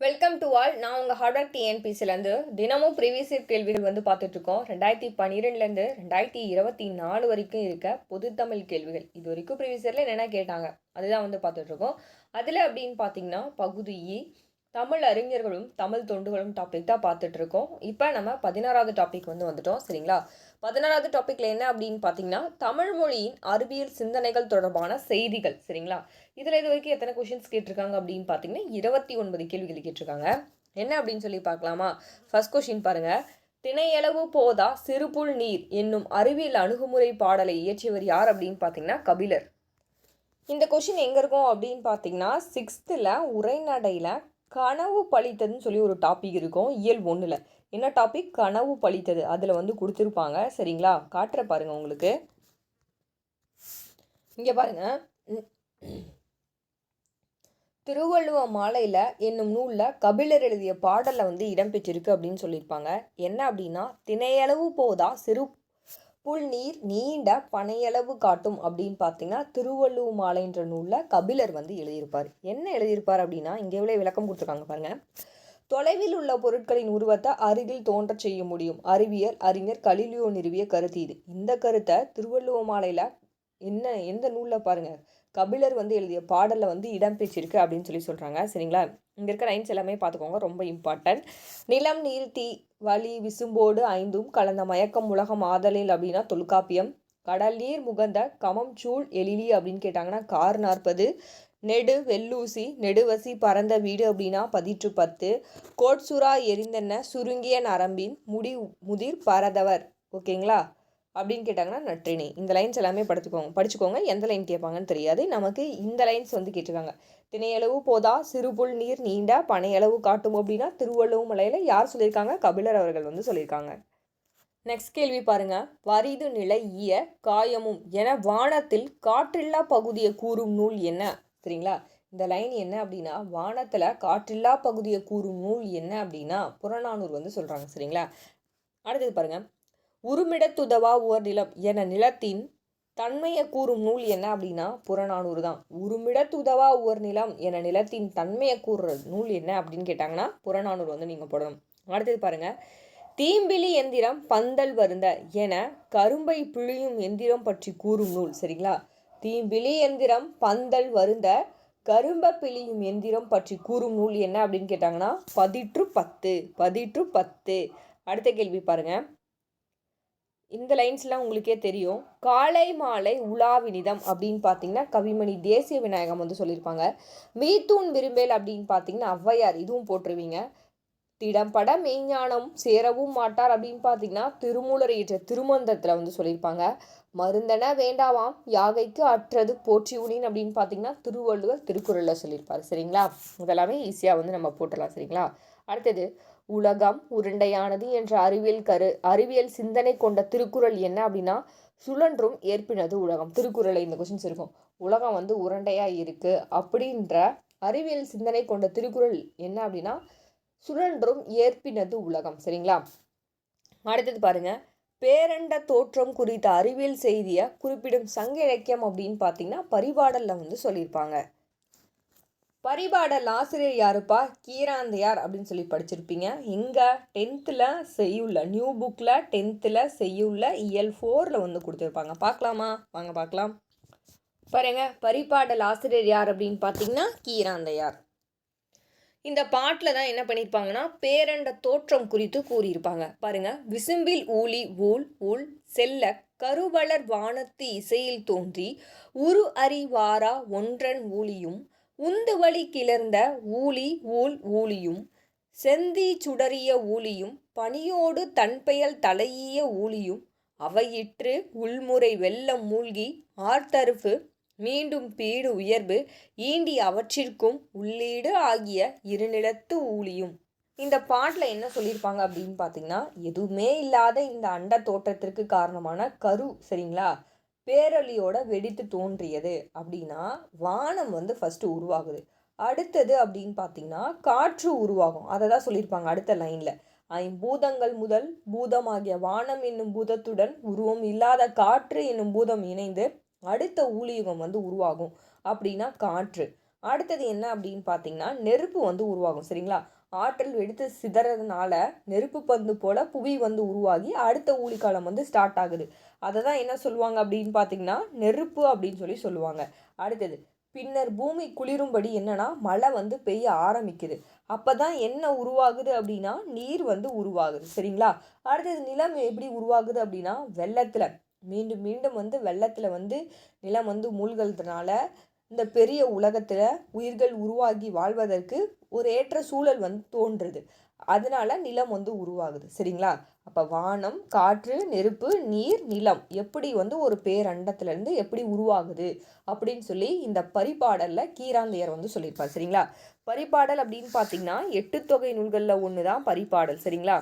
Welcome to all நான் உங்கள் hard work டிஎன்பிசிலேருந்து தினமும் ப்ரீவியஸ் இயர் கேள்விகள் வந்து பார்த்துட்ருக்கோம். ரெண்டாயிரத்தி பன்னிரெண்டுலேருந்து ரெண்டாயிரத்தி இருபத்தி நாலு வரைக்கும் இருக்க பொதுத்தமிழ் கேள்விகள். இது வரைக்கும் ப்ரீவியஸ் இயரில் என்னென்ன கேட்டாங்க? அதுதான் வந்து பார்த்துட்ருக்கோம். அதில் அப்படின்னு பார்த்தீங்கன்னா பகுதி இ தமிழ் அறிஞர்களும் தமிழ் தொண்டுகளும் டாபிக் தான் பார்த்துட்ருக்கோம். இப்போ நம்ம பதினாறாவது டாபிக் வந்து வந்துட்டோம் சரிங்களா? பதினாறாவது டாப்பிக்கில் என்ன அப்படின்னு பார்த்தீங்கன்னா தமிழ் மொழியின் அறிவியல் சிந்தனைகள் தொடர்பான செய்திகள் சரிங்களா? இதில் இது வரைக்கும் எத்தனை கொஷின்ஸ் கேட்டிருக்காங்க அப்படின்னு பார்த்தீங்கன்னா இருபத்தி ஒன்பது கேள்விகள் கேட்டிருக்காங்க. என்ன அப்படின்னு சொல்லி பார்க்கலாமா? ஃபர்ஸ்ட் கொஷின் பாருங்கள் திணையளவு போதா சிறுபுல் நீர் என்னும் அறிவியல் அணுகுமுறை பாடலை இயற்றியவர் யார் அப்படின்னு பார்த்தீங்கன்னா கபிலர். இந்த கொஷின் எங்கே இருக்கும் அப்படின்னு பார்த்தீங்கன்னா சிக்ஸ்த்தில் உரைநடையில் கனவு பழித்ததுன்னு சொல்லி ஒரு டாபிக் இருக்கும். இயல் ஒன்றில் என்ன டாபிக் கனவு பழித்தது. அதில் வந்து கொடுத்துருப்பாங்க. சரிங்களா? காட்டுற பாருங்கள் உங்களுக்கு. இங்கே பாருங்க. திருவள்ளுவ மாலையில் என்னும் நூலில் கபிலர் எழுதிய பாடலில் வந்து இடம்பெற்றிருக்கு அப்படின்னு சொல்லியிருப்பாங்க. என்ன அப்படின்னா தினையளவு போதா சிறு புல்நீர் நீண்ட பனையளவு காட்டும் அப்படின்னு பார்த்தீங்கன்னா திருவள்ளுவ மாலைன்ற நூலில் கபிலர் வந்து எழுதியிருப்பார். என்ன எழுதியிருப்பார் அப்படின்னா இங்கே எவ்வளோ விளக்கம் கொடுத்துருக்காங்க பாருங்க. தொலைவில் உள்ள பொருட்களின் உருவத்தை அருகில் தோன்றச் செய்ய முடியும். அறிவியல் அறிஞர் கலிலியோ நிறுவிய கருத்து இது. இந்த கருத்தை திருவள்ளுவ மாலையில் என்ன எந்த நூலில் பாருங்கள் கபிலர் வந்து எழுதிய பாடலில் வந்து இடம்பெற்றிருக்கு அப்படின்னு சொல்லி சொல்கிறாங்க சரிங்களா? இங்கே இருக்க லைன்ஸ் எல்லாமே பார்த்துக்கோங்க. ரொம்ப இம்பார்ட்டன்ட் நிலம் நீர் தீ வலி விசும்போடு ஐந்தும் கலந்த மயக்கம் உலகம் ஆதலில் அப்படின்னா தொல்காப்பியம். கடல் நீர் முகந்த கமம் சூழ் எழிலி அப்படின்னு கேட்டாங்கன்னா கார் நாற்பது. நெடு வெள்ளூசி நெடுவசி பறந்த வீடு அப்படின்னா பதிற்று பத்து. கோட்சுரா எரிந்தென்ன சுருங்கிய நரம்பின் முடி முதிர் பரதவர். ஓகேங்களா? அப்படின்னு கேட்டாங்கன்னா நற்றினை. இந்த லைன்ஸ் எல்லாமே படிச்சுக்கோங்க. படிச்சுக்கோங்க. எந்த லைன் கேட்பாங்கன்னு தெரியாது. நமக்கு இந்த லைன்ஸ் வந்து கேட்டிருக்காங்க. திணையளவு போதா சிறுபுல் நீர் நீண்ட பனையளவு காட்டும் அப்படின்னா திருவள்ளுவ மலையில் யார் சொல்லியிருக்காங்க? கபிலர் அவர்கள் வந்து சொல்லியிருக்காங்க. நெக்ஸ்ட் கேள்வி பாருங்க. வரிது நிலை ஈய காயமும் என வானத்தில் காற்றில்லா பகுதியை கூறும் நூல் என்ன? சரிங்களா? இந்த லைன் என்ன அப்படின்னா வானத்தில் காற்றில்லா பகுதியை கூறும் நூல் என்ன அப்படின்னா புறநானூர் வந்து சொல்கிறாங்க சரிங்களா? அடுத்தது பாருங்கள் உருமிடத்துதவா ஓர் நிலம் என நிலத்தின் தன்மையை கூறும் நூல் என்ன அப்படின்னா புறநானூறு தான். உருமிடத்துதவா ஓர் நிலம் என நிலத்தின் தன்மையை கூறுற நூல் என்ன அப்படின்னு கேட்டாங்கன்னா புறநானூறு வந்து நீங்கள் போடணும். அடுத்தது பாருங்கள் தீம்பிலி எந்திரம் பந்தல் வருந்த என கரும்பை பிழியும் எந்திரம் பற்றி கூறும் நூல். சரிங்களா? தீம்பிலி எந்திரம் பந்தல் வருந்த கரும்ப பிழியும் எந்திரம் பற்றி கூறும் நூல் என்ன அப்படின்னு கேட்டாங்கன்னா பதிற்று பத்து பதிற்று பத்து. அடுத்த கேள்வி பாருங்கள் இந்த லைன்ஸ்லாம் உங்களுக்கே தெரியும். காலை மாலை உலாவினிதம் அப்படின்னு பார்த்தீங்கன்னா கவிமணி தேசிய விநாயகம் வந்து சொல்லியிருப்பாங்க. மீத்தூன் விரும்பேல் அப்படின்னு பார்த்தீங்கன்னா ஔவையார் இதுவும் போட்டுருவீங்க. திடம்பட மெய்ஞானம் சேரவும் மாட்டார் அப்படின்னு பார்த்தீங்கன்னா திருமூலர் இயற்ற திருமந்தத்தில் வந்து சொல்லியிருப்பாங்க. மருந்தன வேண்டாவாம் யாகைக்கு அற்றது போற்றி உனின் அப்படின்னு பார்த்தீங்கன்னா திருவள்ளுவர் திருக்குறளில் சொல்லியிருப்பார். சரிங்களா? இதெல்லாமே ஈஸியாக வந்து நம்ம போட்டுடலாம். சரிங்களா? அடுத்தது உலகம் உருண்டையானது என்ற அறிவியல் கரு அறிவியல் சிந்தனை கொண்ட திருக்குறள் என்ன அப்படின்னா சுழன்றும் ஏற்பினது உலகம். திருக்குறளை இந்த கொஸ்டின்ஸ் இருக்கும். உலகம் வந்து உருண்டையாக இருக்குது அப்படின்ற அறிவியல் சிந்தனை கொண்ட திருக்குறள் என்ன அப்படின்னா சுழன்றும் ஏற்பினது உலகம். சரிங்களா? அடுத்தது பாருங்க. பேரண்ட தோற்றம் குறித்த அறிவியல் செய்தியை குறிப்பிடும் சங்க இலக்கியம் அப்படின்னு பார்த்தீங்கன்னா பரிபாடலில் வந்து சொல்லியிருப்பாங்க. பரிபாடல் ஆசிரியர் யாருப்பா? கீராந்தையார் அப்படின்னு சொல்லி படிச்சிருப்பீங்க. எங்கே டென்த்தில் செய்யுள்ள நியூ புக்கில் டென்த்தில் செய்யுள்ள இயல் ஃபோரில் வந்து கொடுத்துருப்பாங்க. பார்க்கலாமா? வாங்க பார்க்கலாம். பாருங்க பரிபாடல் ஆசிரியர் யார் அப்படின்னு பார்த்தீங்கன்னா கீராந்தையார். இந்த பாட்டில் தான் என்ன பண்ணியிருப்பாங்கன்னா பேரண்ட தோற்றம் குறித்து கூறியிருப்பாங்க. பாருங்க விசும்பில் ஊழி ஊல் ஊழ் செல்ல கருவளர் வானத்து இசையில் தோன்றி உரு அறிவாரா ஒன்றன் ஊழியும் உந்து வழி கிளர்ந்த ஊழி ஊழ் ஊழியும் செந்தி சுடறிய ஊழியும் பனியோடு தன்பெயல் தலையிய ஊழியும் அவையிற்று உள்முறை வெள்ளம் மூழ்கி ஆர்த்தருப்பு மீண்டும் பீடு உயர்வு ஈண்டி அவற்றிற்கும் உள்ளீடு ஆகிய இருநிலத்து ஊழியும். இந்த பாட்டில் என்ன சொல்லியிருப்பாங்க அப்படின்னு பார்த்தீங்கன்னா எதுவுமே இல்லாத இந்த அண்ட தோற்றத்திற்கு காரணமான கரு சரிங்களா? பேரொலியோட வெடித்து தோன்றியது அப்படின்னா வானம் வந்து ஃபஸ்ட்டு உருவாகுது. அடுத்தது அப்படின்னு பார்த்தீங்கன்னா காற்று உருவாகும். அதை தான் சொல்லியிருப்பாங்க அடுத்த லைனில் ஐம்பூதங்கள் முதல் பூதமாகிய வானம் என்னும் பூதத்துடன் உருவம் இல்லாத காற்று என்னும் பூதம் இணைந்து அடுத்த ஊழியுகம் வந்து உருவாகும். அப்படின்னா காற்று. அடுத்தது என்ன அப்படின்னு பார்த்தீங்கன்னா நெருப்பு வந்து உருவாகும் சரிங்களா? ஆற்றல் வெடித்து சிதறதுனால நெருப்பு பந்து போல புவி வந்து உருவாகி அடுத்த ஊழிக்காலம் வந்து ஸ்டார்ட் ஆகுது. அதை தான் என்ன சொல்லுவாங்க அப்படின்னு பார்த்தீங்கன்னா நெருப்பு அப்படின்னு சொல்லி சொல்லுவாங்க. அடுத்தது பின்னர் பூமி குளிரும்படி என்னன்னா மழை வந்து பெய்ய ஆரம்பிக்குது. அப்போ தான் என்ன உருவாகுது அப்படின்னா நீர் வந்து உருவாகுது சரிங்களா? அடுத்தது நிலம் எப்படி உருவாகுது அப்படின்னா வெள்ளத்தில். மீண்டும் மீண்டும் வந்து வெள்ளத்தில் வந்து நிலம் வந்து மூழ்கிறதுனால இந்த பெரிய உலகத்தில் உயிர்கள் உருவாகி வாழ்வதற்கு ஒரு ஏற்ற சூழல் வந்து தோன்றுது. அதனால நிலம் வந்து உருவாகுது. சரிங்களா? அப்போ வானம் காற்று நெருப்பு நீர் நிலம் எப்படி வந்து ஒரு பேரண்டத்துலேருந்து எப்படி உருவாகுது அப்படின்னு சொல்லி இந்த பரிபாடலில் கீராந்தையர் வந்து சொல்லியிருப்பார். சரிங்களா? பரிபாடல் அப்படின்னு பார்த்தீங்கன்னா எட்டு தொகை நூல்களில் ஒன்று தான் பரிபாடல். சரிங்களா?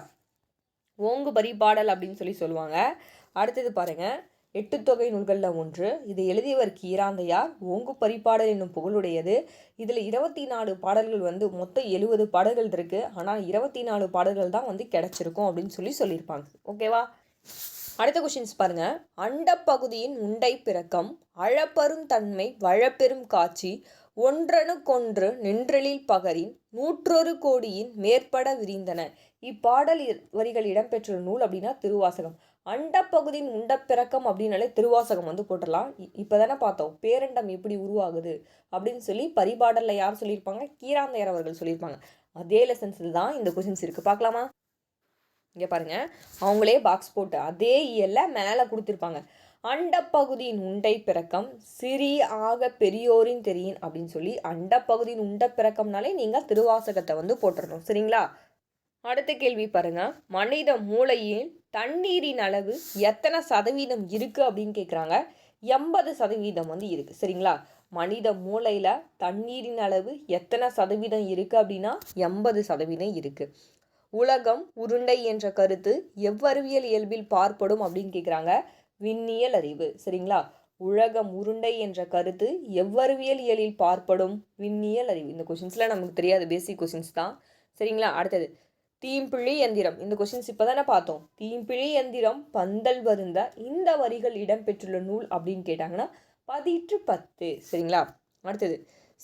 ஓங்கு பரிபாடல் அப்படின்னு சொல்லி சொல்லுவாங்க. அடுத்தது பாருங்கள் எட்டு தொகை நூல்களில் ஒன்று. இதை எழுதியவர் கீராந்தையார் ஓங்கு பரிபாடல் என்னும் புகழுடையது. இதில் இருபத்தி நாலு பாடல்கள் வந்து மொத்தம் எழுபது பாடல்கள் இருக்குது ஆனால் இருபத்தி நாலு பாடல்கள் தான் வந்து கிடச்சிருக்கும் அப்படின்னு சொல்லி சொல்லியிருப்பாங்க. ஓகேவா அடுத்த கொஷின்ஸ் பாருங்க. அண்டப்பகுதியின் உண்டை பிறக்கம் அழப்பெரும் தன்மை வழப்பெரும் காட்சி ஒன்றனுக்கொன்று நின்றலில் பகரின் நூற்றொரு கோடியின் மேற்பட விரிந்தன. இப்பாடல் வரிகள் இடம்பெற்ற நூல் அப்படின்னா திருவாசகம். அண்டப்பகுதியின் உண்டப்பிறக்கம் அப்படின்னாலே திருவாசகம் வந்து போட்டுடலாம். இப்போ தானே பார்த்தோம். பேரண்டம் எப்படி உருவாகுது அப்படின்னு சொல்லி பரிபாடலில் யார் சொல்லியிருப்பாங்க? கீராந்தையர் அவர்கள் சொல்லியிருப்பாங்க. அதே லெசன்ஸில் தான் இந்த கொஷின்ஸ் இருக்குது பார்க்கலாமா? இங்கே பாருங்க. அவங்களே பாக்ஸ் போட்டு அதே இயல்ல மேலே கொடுத்துருப்பாங்க. அண்டப்பகுதியின் உண்டை பிறக்கம் சிறி ஆக பெரியோரின் தெரியின் அப்படின்னு சொல்லி அண்டப்பகுதியின் உண்ட பிறக்கம்னாலே நீங்கள் திருவாசகத்தை வந்து போட்டுடணும். சரிங்களா? அடுத்த கேள்வி பாருங்க. மனித மூளையில் தண்ணீரின் அளவு எத்தனை சதவீதம் இருக்கு அப்படின்னு கேட்குறாங்க எண்பது சதவீதம் வந்து இருக்கு. சரிங்களா? மனித மூளையில் தண்ணீரின் அளவு எத்தனை சதவீதம் இருக்கு அப்படின்னா எண்பது சதவீதம் இருக்கு. உலகம் உருண்டை என்ற கருத்து எவ்வறிவியல் இயல்பில் பார்ப்படும் அப்படின்னு கேட்குறாங்க விண்ணியல் அறிவு. சரிங்களா? உலகம் உருண்டை என்ற கருத்து எவ்வறிவியல் இயலில் பார்ப்படும்? விண்ணியல் அறிவு. இந்த கொஷின்ஸ்லாம் நமக்கு தெரியாது. பேசிக் கொஷின்ஸ் தான். சரிங்களா? அடுத்தது. தீம்பிழி எந்திரம். இந்த கொஷின்ஸ் இப்போ தானே பார்த்தோம். தீம்பிழி எந்திரம் பந்தல் வருந்த இந்த வரிகள் இடம்பெற்றுள்ள நூல் அப்படின்னு கேட்டாங்கன்னா பதிற்று பத்து. சரிங்களா? அடுத்தது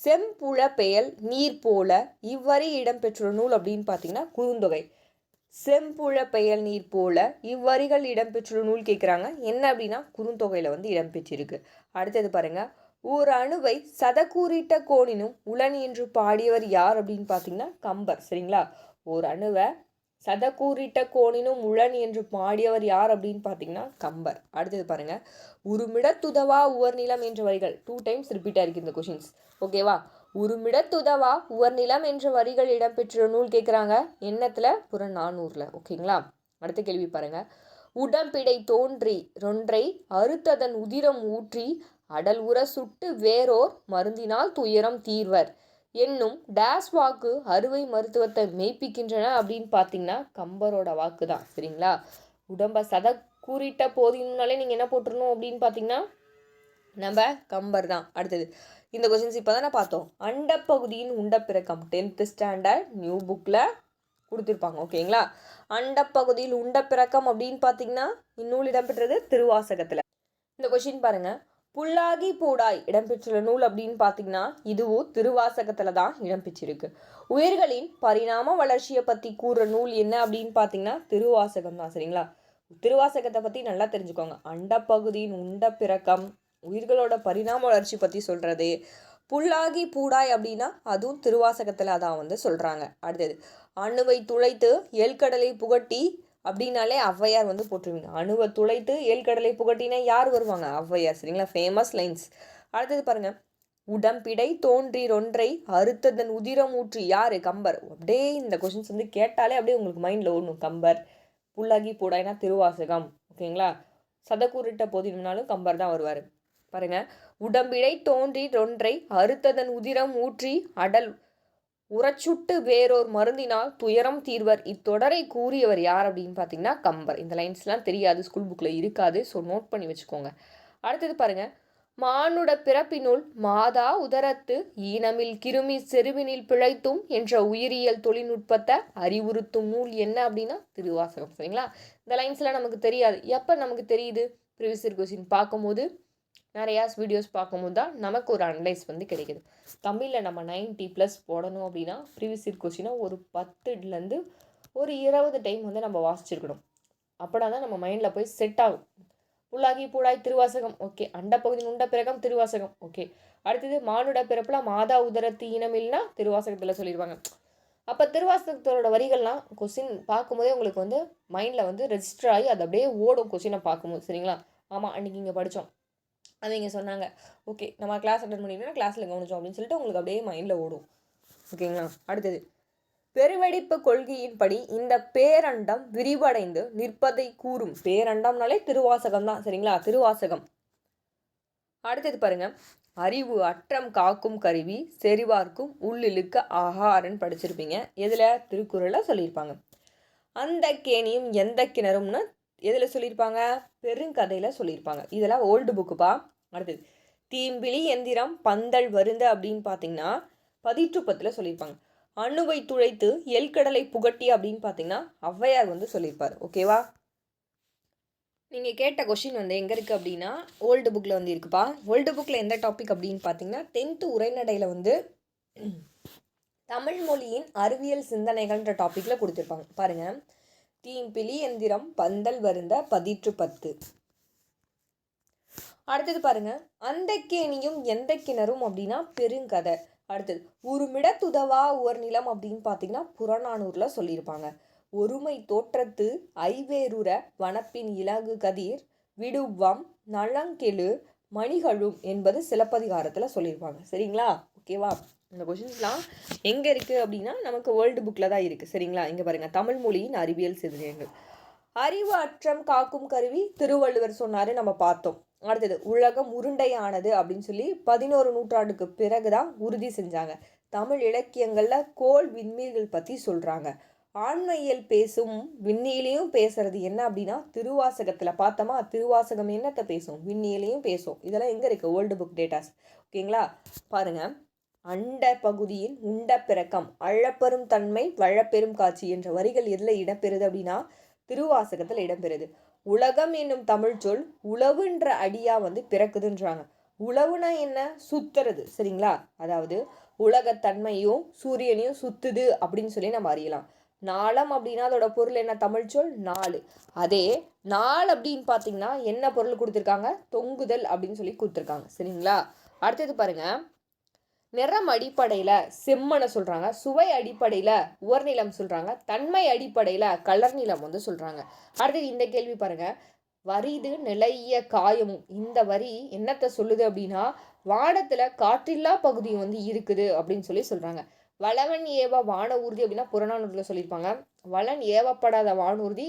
செம்புழ பெயல் நீர் போல இவ்வரி இடம்பெற்றுள்ள நூல் அப்படின்னு பார்த்தீங்கன்னா குறுந்தொகை. செம்புழ பெயல் நீர் போல இவ்வரிகள் இடம்பெற்றுள்ள நூல் கேட்குறாங்க. என்ன அப்படின்னா குறுந்தொகையில் வந்து இடம்பெற்றிருக்கு. அடுத்தது பாருங்கள் ஓர் அணுவை சதக்கூறிட்ட கோணினும் உளன் என்று பாடியவர் யார் அப்படின்னு பார்த்தீங்கன்னா கம்பர். சரிங்களா? ஓர் அணுவை சதக்கூறிட்ட கோணினும் உளன் என்று பாடியவர் யார் அப்படின்னு பார்த்தீங்கன்னா கம்பர். அடுத்தது பாருங்க. உருமிடத்துதவா உவர்நிலம் என்ற வரிகள். டூ டைம்ஸ் ரிப்பீட்டாக இருக்குது இந்த கொஷின்ஸ் ஓகேவா உருமிடத்துதவா உவர்நிலம் என்ற வரிகள் இடம்பெற்ற நூல் கேட்குறாங்க எண்ணத்தில் புறநானூரில். ஓகேங்களா அடுத்த கேள்வி பாருங்க. உடம்பிடை தோன்றி ரொன்றை அறுத்ததன் உதிரம் ஊற்றி அடல் உர சுட்டு வேறோர் மருந்தினால் துயரம் தீர்வர். என்னும் டேஸ் வாக்கு அறுவை மருத்துவத்தை மெய்ப்பிக்கின்றன அப்படின்னு பார்த்தீங்கன்னா கம்பரோட வாக்கு தான் சரிங்களா? உடம்ப சத கூறிட்ட போதினாலே நீங்கள் என்ன போட்டுருணும் அப்படின்னு பார்த்தீங்கன்னா நம்ம கம்பர் தான். அடுத்தது இந்த கொஷின்ஸ் இப்போ தானே பார்த்தோம். அண்டப்பகுதியின் உண்டப்பிறக்கம் டென்த்து ஸ்டாண்டர்ட் நியூ புக்கில் கொடுத்துருப்பாங்க ஓகேங்களா? அண்டப்பகுதியில் உண்டப்பிறக்கம் அப்படின்னு பார்த்தீங்கன்னா இந்நூல் இடம்பெற்றது திருவாசகத்தில். இந்த கொஷின் பாருங்கள் புல்லாகி பூடாய் இடம்பெற்றுள்ள நூல் அப்படின்னு பார்த்தீங்கன்னா இதுவும் திருவாசகத்தில் தான் இடம்பெற்றிருக்கு. உயிர்களின் பரிணாம வளர்ச்சியை பற்றி கூறுற நூல் என்ன அப்படின்னு பார்த்தீங்கன்னா திருவாசகம் தான் சரிங்களா? திருவாசகத்தை பற்றி நல்லா தெரிஞ்சுக்கோங்க. அண்டப்பகுதியின் உண்ட பிறக்கம் உயிர்களோட பரிணாம வளர்ச்சி பற்றி சொல்கிறது புல்லாகி பூடாய் அப்படின்னா அதுவும் திருவாசகத்தில் தான் வந்து சொல்கிறாங்க அடுத்தது அணுவை துளைத்து ஏழ்கடலை புகட்டி அப்படின்னாலே ஔவையார் வந்து போட்டுருவீங்க அணுவை துளைத்து ஏழ்கடலை புகட்டினா யார் வருவாங்க? ஔவையார். சரிங்களா? ஃபேமஸ் லைன்ஸ் அடுத்தது பாருங்க. உடம்பிடை தோன்றிரொன்றை அறுத்ததன் உதிரம் ஊற்றி யார்? கம்பர். அப்படியே இந்த கொஷின்ஸ் வந்து கேட்டாலே அப்படியே உங்களுக்கு மைண்டில் ஓடணும். கம்பர். புல்லாகி பூடாய்னா திருவாசகம். ஓகேங்களா? சதக்கூறிட்ட போதினாலும் கம்பர் தான் வருவார். பாருங்க. உடம்பிடை தோன்றி ரொன்றை அறுத்ததன் உதிரம் ஊற்றி அடல் உரச்சுட்டு வேறொரு மருந்தினால் துயரம் தீர்வர். இத்தொடரை கூறியவர் யார் அப்படின்னு பார்த்தீங்கன்னா கம்பர். இந்த லைன்ஸ்லாம் தெரியாது ஸ்கூல் புக்கில் இருக்காது ஸோ நோட் பண்ணி வச்சுக்கோங்க. அடுத்தது பாருங்கள் மானுட பிறப்பினுள் மாதா உதரத்து ஈனமில் கிருமி செருவினில் பிழைத்தும் என்ற உயிரியல் தொழில்நுட்பத்தை அறிவுறுத்தும் நூல் என்ன அப்படின்னா திருவாசகம் சரிங்களா? இந்த லைன்ஸ்லாம் நமக்கு தெரியாது. எப்போ நமக்கு தெரியுது? ப்ரீவியஸ் கொஸ்டின் பார்க்கும்போது நிறையா வீடியோஸ் பார்க்கும்போது தான் நமக்கு ஒரு அனலைஸ் வந்து கிடைக்குது. தமிழில் நம்ம 90 ப்ளஸ் போடணும் அப்படின்னா ப்ரீவியஸ் இயர் கொஸ்டினை ஒரு பத்துலேருந்து ஒரு இருபது டைம் வந்து நம்ம வாசிச்சிருக்கணும். அப்படின்னா தான் நம்ம மைண்டில் போய் செட் ஆகும். புல்லாகி பூடாய் திருவாசகம். ஓகே அண்டப்பகுதி உண்ட பிறகம் திருவாசகம். ஓகே அடுத்தது மானுட பிறப்புல மாதா உதரத்து இனமில்னா திருவாசகத்தில் சொல்லிடுவாங்க அப்போ திருவாசகத்தோட வரிகள்லாம் கொஸ்டின் பார்க்கும்போதே உங்களுக்கு வந்து மைண்டில் வந்து ரெஜிஸ்டர் ஆகி அது அப்படியே ஓடும் கொஸ்டினை பார்க்கும்போது. சரிங்களா? ஆமாம் அன்றைக்கி இங்கே படித்தோம் அது இங்கே சொன்னாங்க. ஓகே நம்ம கிளாஸ் அட்டன் பண்ணிட்டோம்னா கிளாஸில் கவனிச்சோம் அப்படின்னு சொல்லிட்டு உங்களுக்கு அப்படியே மைண்டில் ஓடும். ஓகேங்களா அடுத்தது. பெருவெடிப்பு கொள்கையின்படி இந்த பேரண்டம் விரிவடைந்து நிற்பதை கூறும். பேரண்டம்னாலே திருவாசகம் தான் சரிங்களா? திருவாசகம். அடுத்தது பாருங்க. அறிவு அற்றம் காக்கும் கருவி செறிவார்க்கும் உள்ளிழுக்க ஆகாரன் படிச்சிருப்பீங்க. எதில்? திருக்குறளில் சொல்லியிருப்பாங்க. அந்த கேணியும் எந்த கிணறும்னு எதில் சொல்லியிருப்பாங்க? பெருங்கதையில் சொல்லியிருப்பாங்க. இதெல்லாம் ஓல்டு புக்குப்பா அடுத்தது தீம்பிலி எந்திரம் பந்தல் வருந்த அப்படின்னு பார்த்தீங்கன்னா பதிற்றுப்பத்தில் சொல்லியிருப்பாங்க. அணுவை துளைத்து எல்கடலை புகட்டி அப்படின்னு பார்த்தீங்கன்னா ஔவையார் வந்து சொல்லியிருப்பார். ஓகேவா நீங்கள் கேட்ட கொஷின் வந்து எங்கே இருக்குது அப்படின்னா ஓல்டு புக்கில் வந்து இருக்குப்பா. ஓல்டு புக்கில் எந்த டாபிக் அப்படின்னு பார்த்தீங்கன்னா டென்த்து உரைநடையில் வந்து தமிழ் மொழியின் அறிவியல் சிந்தனைகள்ன்ற டாப்பிக்கில் கொடுத்துருப்பாங்க. பாருங்கள் தீம்பிலி எந்திரம் பந்தல் வருந்த பதிற்று பத்து. அடுத்தது பாருங்க. அந்த கேணியும் எந்த கிணறும் அப்படின்னா பெருங்கதை. அடுத்தது உருமிடத்துதவா ஒரு நிலம் அப்படின்னு பார்த்தீங்கன்னா புறநானூரில் சொல்லியிருப்பாங்க. ஒருமை தோற்றத்து ஐவேருர வனப்பின் இலகு கதிர் விடுவம் நலங்கெழு மணிகளும் என்பது சிலப்பதிகாரத்தில் சொல்லியிருப்பாங்க. சரிங்களா? ஓகேவா? இந்த கொஷின்ஸ்லாம் எங்கே இருக்குது அப்படின்னா நமக்கு வேர்ல்டு புக்கில் தான் இருக்குது சரிங்களா? இங்கே பாருங்கள் தமிழ் மொழியின் அறிவியல் சிந்தனைகள் அறிவு அற்றம் காக்கும் கருவி திருவள்ளுவர் சொன்னார். நம்ம பார்த்தோம். அடுத்தது உலகம் உருண்டையானது அப்படின்னு சொல்லி பதினோரு நூற்றாண்டுக்கு பிறகு தான் உறுதி செஞ்சாங்க. தமிழ் இலக்கியங்களில் கோல் விண்மீன்கள் பற்றி சொல்கிறாங்க ஆண்மையில் பேசும் விண்ணிலையும் பேசுறது என்ன அப்படின்னா திருவாசகத்தில் பார்த்தோமா? திருவாசகம் என்னத்தை பேசும்? விண்ணிலையும் பேசும். இதெல்லாம் எங்கே இருக்குது ஓல்டு புக் டேட்டாஸ் ஓகேங்களா? பாருங்கள் அண்ட பகுதியின் உண்ட பிறக்கம் அழப்பெரும் தன்மை வழப்பெரும் காட்சி என்ற வரிகள் எதில் இடம்பெறுது அப்படின்னா திருவாசகத்தில் இடம்பெறுது. உலகம் என்னும் தமிழ் சொல் உழவுன்ற அடியா வந்து பிறக்குதுன்றாங்க. உழவுனா என்ன? சுத்துறது சரிங்களா? அதாவது உலகத்தன்மையும் சூரியனையும் சுத்துது அப்படின்னு சொல்லி நம்ம அறியலாம். நாளம் அப்படின்னா அதோட பொருள் என்ன? தமிழ் சொல் நாலு. அதே நாள் அப்படின்னு பார்த்தீங்கன்னா என்ன பொருள் கொடுத்துருக்காங்க? தொங்குதல் அப்படின்னு சொல்லி கொடுத்துருக்காங்க சரிங்களா? அடுத்தது பாருங்கள் நிறம் அடிப்படையில் செம்மனை சொல்கிறாங்க சுவை அடிப்படையில் உவர்நிலம் சொல்கிறாங்க தன்மை அடிப்படையில் கலர் நிலம் வந்து சொல்கிறாங்க அடுத்தது இந்த கேள்வி பாருங்கள் வரிது நிலைய காயமும் இந்த வரி என்னத்தை சொல்லுது அப்படின்னா வானத்தில் காற்றில்லா பகுதி வந்து இருக்குது அப்படின்னு சொல்லி சொல்கிறாங்க வளவன் ஏவ வான ஊர்தி அப்படின்னா புறநானூரில் சொல்லியிருப்பாங்க. வளன் ஏவப்படாத வானூர்தி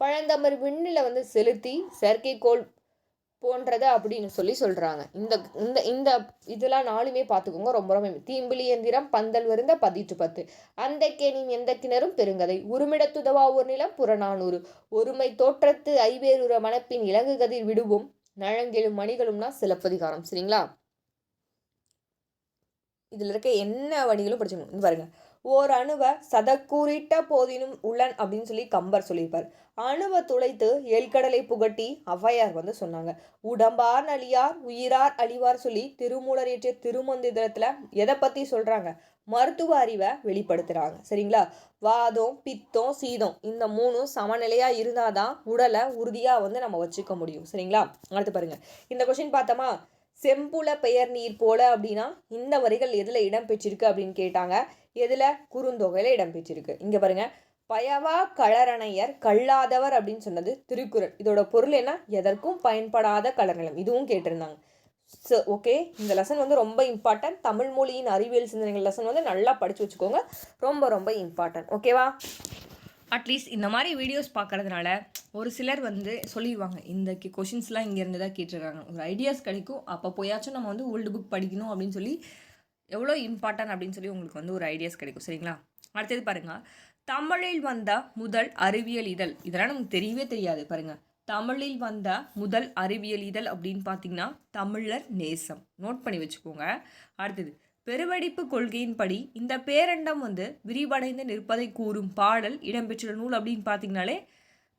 பழந்தமர் விண்ணில் வந்து செலுத்தி செயற்கைக்கோள் போன்றது அப்படின்னு சொல்லி சொல்கிறாங்க இந்த இந்த இந்த இதெல்லாம் நாலுமே பார்த்துக்கோங்க. ரொம்ப ரொம்ப தீம்பிலி எந்திரம் பந்தல் வருந்த பதிற்று பத்து. அந்த கேணின் எந்த கிணறும் பெருங்கதை. உருமிடத்துதவா ஒரு நிலம் புறநானூறு. ஒருமை தோற்றத்து ஐவேறுற மணப்பின் இலங்கு கதிர் விடுவும். நழங்கெழும் மணிகளும்னா சிலப்பதிகாரம். சரிங்களா? இதில் இருக்க என்ன வணிகளும் படிச்சுக்கணும். பாருங்கள் ஓர் அணுவை சதக்கூறிட்ட போதினும் உள்ளன் அப்படின்னு சொல்லி கம்பர் சொல்லியிருப்பார். அணுவை துளைத்து எல்கடலை புகட்டி ஔவையார் வந்து சொன்னாங்க. உடம்பார் அழியார் உயிரார் அழிவார் சொல்லி திருமூலர் ஏற்றிய திருமந்திரத்தில் எதை பற்றி சொல்கிறாங்க மருத்துவ அறிவை வெளிப்படுத்துகிறாங்க சரிங்களா? வாதம் பித்தம் சீதம் இந்த மூணும் சமநிலையாக இருந்தால் தான் உடலை உறுதியாக வந்து நம்ம வச்சுக்க முடியும். சரிங்களா? அடுத்து பாருங்க. இந்த கொஷின் பார்த்தோமா? செம்புல பெயர் நீர் போல அப்படின்னா இந்த வரிகள் எதில் இடம்பெற்றிருக்கு அப்படின்னு கேட்டாங்க. எதில்? குறுந்தொகையில் இடம்பெற்றிருக்கு. இங்கே பாருங்கள் பயவா களரணையர் கல்லாதவர் அப்படின்னு சொன்னது திருக்குறள். இதோட பொருள் என்ன? எதற்கும் பயன்படாத கலர்நிலம். இதுவும் கேட்டிருந்தாங்க. ஸோ ஓகே இந்த லெசன் வந்து ரொம்ப இம்பார்ட்டன்ட் தமிழ் மொழியின் அறிவியல் சிந்தனைகள் லெசன் வந்து நல்லா படித்து வச்சுக்கோங்க. ரொம்ப ரொம்ப இம்பார்ட்டன்ட் ஓகேவா அட்லீஸ்ட் இந்த மாதிரி வீடியோஸ் பார்க்கறதுனால ஒரு சிலர் வந்து சொல்லிடுவாங்க இந்த கொஷின்ஸ்லாம் இங்கேருந்து தான் கேட்டிருக்காங்க. ஒரு ஐடியாஸ் கிடைக்கும் அப்போ போயாச்சும் நம்ம வந்து ஓல்டு புக் படிக்கணும் அப்படின்னு சொல்லி எவ்வளோ இம்பார்ட்டன்ட் அப்படின்னு சொல்லி உங்களுக்கு வந்து ஒரு ஐடியாஸ் கிடைக்கும் சரிங்களா? அடுத்தது பாருங்கள் தமிழில் வந்த முதல் அறிவியல் இதழ். இதெல்லாம் நமக்கு தெரியவே தெரியாது பாருங்கள் தமிழில் வந்த முதல் அறிவியல் இதழ் அப்படின்னு பார்த்தீங்கன்னா தமிழர் நேசம். நோட் பண்ணி வச்சுக்கோங்க. அடுத்தது பெருவெடிப்பு கொள்கையின்படி இந்த பேரண்டம் வந்து விரிவடைந்து நிற்பதை கூறும் பாடல் இடம்பெற்றுள்ள நூல் அப்படின்னு பார்த்தீங்கனாலே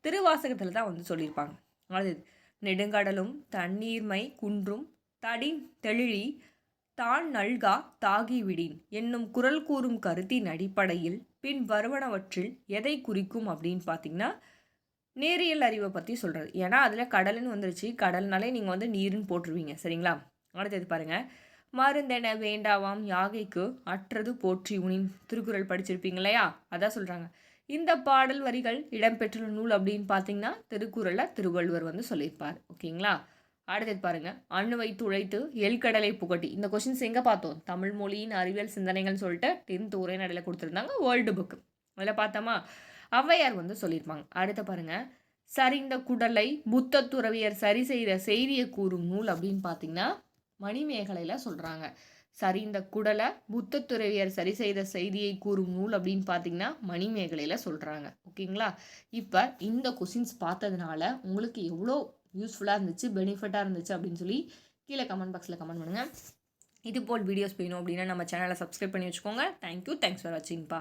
திருவாசகத்தில் தான் வந்து சொல்லியிருப்பாங்க. அடுத்தது நெடுங்கடலும் தண்ணீர்மை குன்றும் தடி தெளிழி தான் நல்கா தாகிவிடின் என்னும் குரல் கூறும் கருத்தின் அடிப்படையில் பின் வருவனவற்றில் எதை குறிக்கும் அப்படின்னு பார்த்தீங்கன்னா நேரியல் அறிவை பற்றி சொல்கிறது ஏன்னா அதில் கடல்னு வந்துருச்சு. கடல்னாலே நீங்கள் வந்து நீருன்னு போட்டுருவீங்க. சரிங்களா? அடுத்தது பாருங்கள் மருந்தென வேண்டாவாம். யாகைக்கு அற்றது போற்றி உனின் திருக்குறள் படிச்சிருப்பீங்க இல்லையா? அதான் சொல்கிறாங்க இந்த பாடல் வரிகள் இடம்பெற்றுள்ள நூல் அப்படின்னு பார்த்தீங்கன்னா திருக்குறளில் திருவள்ளுவர் வந்து சொல்லியிருப்பார். ஓகேங்களா? அடுத்தது பாருங்க. அணுவை துழைத்து எல்கடலை புகட்டி. இந்த கொஷின்ஸ் எங்கே பார்த்தோம்? தமிழ் மொழியின் அறிவியல் சிந்தனைகள்னு சொல்லிட்டு டென்த் ஒரே நடையில் கொடுத்துருந்தாங்க வேர்ல்டு புக்கு அதில் பார்த்தோமா? ஔவையார் வந்து சொல்லியிருப்பாங்க. அடுத்த பாருங்க. சரிந்த குடலை புத்த துறவியர் சரி செய்த செய்தியை கூறும் நூல் அப்படின்னு பார்த்தீங்கன்னா மணிமேகலையில் சொல்கிறாங்க சரி இந்த குடலை புத்த துறவியர் சரி செய்த செய்தியை கூறும் நூல் அப்படின்னு பார்த்தீங்கன்னா மணிமேகலையில் சொல்கிறாங்க ஓகேங்களா? இப்போ இந்த கொஷின்ஸ் பார்த்ததுனால உங்களுக்கு எவ்வளோ யூஸ்ஃபுல்லாக இருந்துச்சு பெனிஃபிட்டாக இருந்துச்சு அப்படின்னு சொல்லி கீழே கமெண்ட் பாக்ஸில் கமெண்ட் பண்ணுங்கள் இது போல் வீடியோஸ் வேணும் அப்படின்னா நம்ம சேனலை சப்ஸ்கிரைப் பண்ணி வச்சுக்கோங்க. Thank you thanks for வாட்சிங்ப்பா